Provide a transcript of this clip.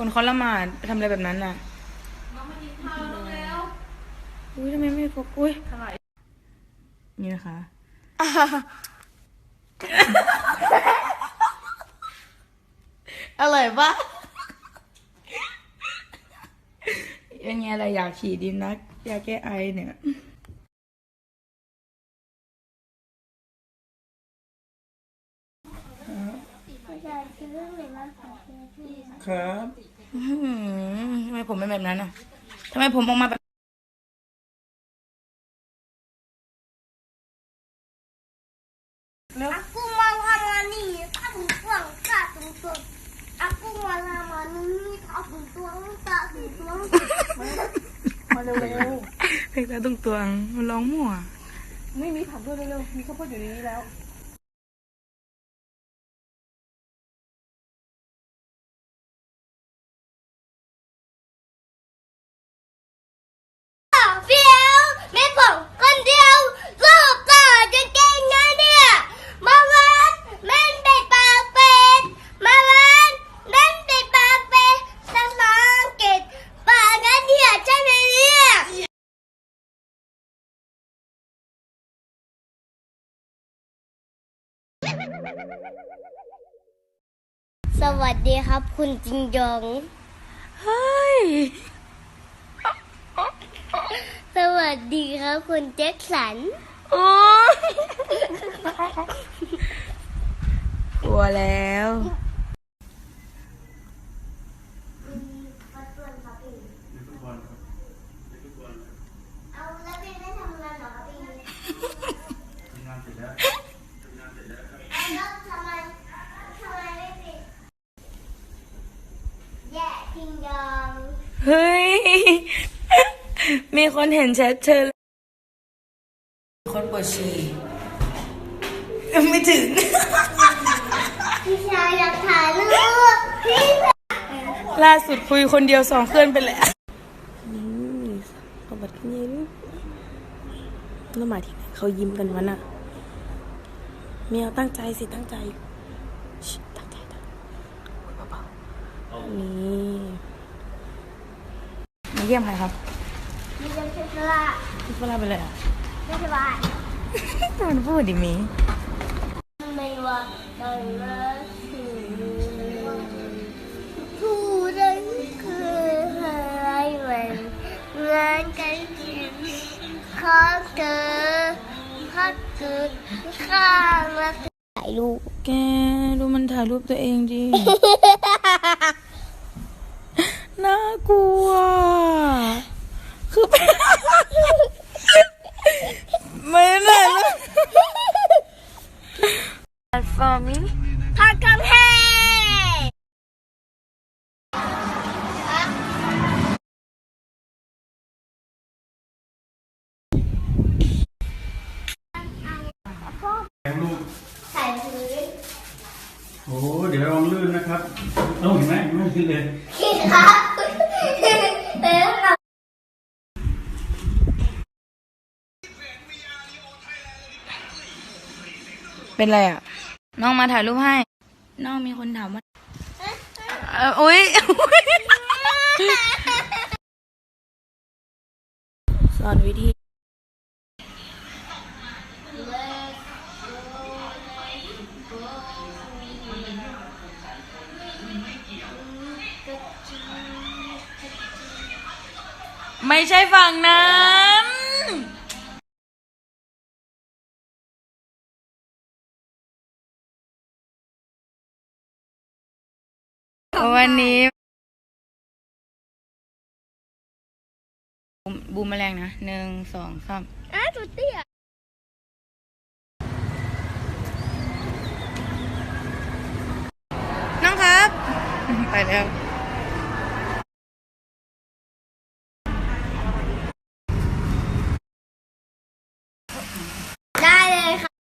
คนเขาละหมาดไปทำอะไรแบบนั้นน่ะอุ้ยทำไมไม่โฟกัสอุ้ยนี่นะคะอร่อยปะยังไงอะไรอยากฉีดดีนักยาแก้ไอเนี่ย ครับอื้อหือทำไมผมเป็นแบบนั้นอะทำไมผมออกมาแบบ Aku malam ni tak tuang tak tuang. Aku malam ni tak tuang tak tuang. มาเร็วเพลงตาตุงตวงมันร้องมั่วๆไม่มีผักด้วยเร็วๆมีข้าวโพดอยู่ในนี้แล้ว สวัสดีครับ คุณจิงยองเฮ้ย สวัสดีครับ คุณแจ็คสันโอ้ยกลัวแล้ว เอาแล้วเป็นไม่ทำงานเหรอครับพี่แล้วทำไมทำไมไม่ปิดแย่จิงยอง เฮ้ย มีคนเห็นแชทเชิญคนปวดฉี่ไม่ถึง พี่ชายอยากถ่ายรูปพี่ล่าสุดคุยคนเดียวสองเคลื่อนไปแล้วสวัสดียิ้มแล้วหมายที่ไหนเขายิ้มกันวะน่ะเมียตั้งใจสิตั้งใจชิตั้งใจตั้งคุยเบาๆนี่มา เยี่ยมใครครับมีเรื่องเชื่อว่าพี่ฝรั่งไปเลยอะไม่สบายมันพูดดิมีไม่ว่าตอนรักสื่อผู้นั้นคืออะไรมันงานกันของเธอพักเกิดข้างรักถ่ายรูปแกดูมันถ่ายรูปตัวเองดิ น่ากลัว คือ ไม่ได้เลย for me พักกำแพงลูกถ่ายพื้นโอ้โหเดี๋ยวระวังลื่นนะครับต้องเห็นไหมไม่ขึ้นเลยคิดครับแล้วเราเป็นไรอะ น้องมาถ่ายรูปให้ น้องมีคนถามว่าเอ่ออุ้ย สอนวิธี ไม่ใช่ฝั่งนั้น วันนี้บูมบูมแมลงนะหนึ่งสองสามอ้าตัวเตี้ยน้องครับ ไปแล้วได้เลยค่ะ